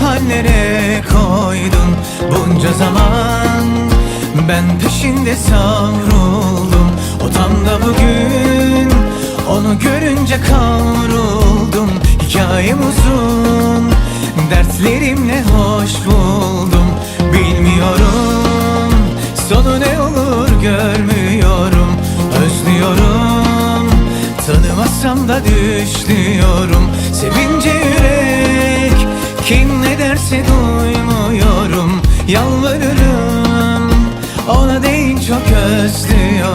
Hallere koydun? Bunca zaman Ben peşinde savruldum. O tam da bugün Onu görünce kavruldum. Hikayem uzun dertlerimle hoş buldum. Bilmiyorum sonu ne olur görmüyorum. Özlüyorum Tanımasam da düşlüyorum. Sevince yürek Kim ne derse duymuyorum. Yalvarırım Ona değil çok özlüyorum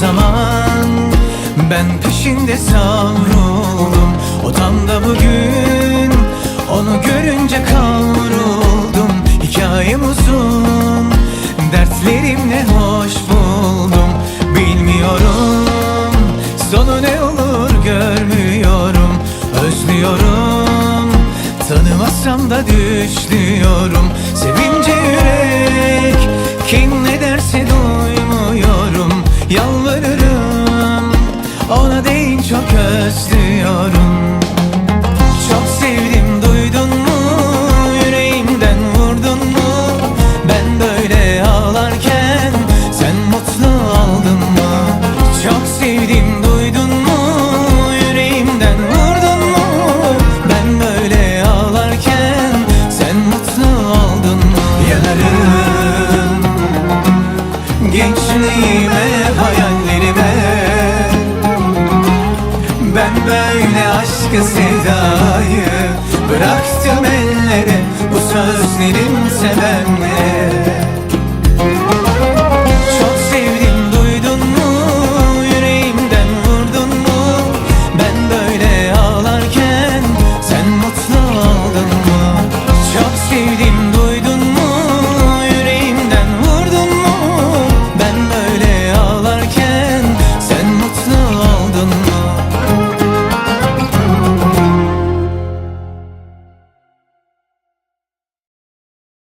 zaman Ben peşinde savruldum. O tam da bugün Onu görünce kavruldum. Hikayem uzun dertlerimle hoş buldum. Bilmiyorum sonu ne olur görmüyorum. Özlüyorum Tanımasam da düşlüyorum. Sevince yürek Kim ne derse duymuyorum Yalvarırım Ona değil çok özlüyorum. Çok sevdim duydun mu? Yüreğimden vurdun mu? Ben böyle ağlarken Sen mutlu oldun mu Gençliğime hayallerime. Ben böyle aşkı sevdayı Bıraktım ellere. Bu sözlerim sevenlere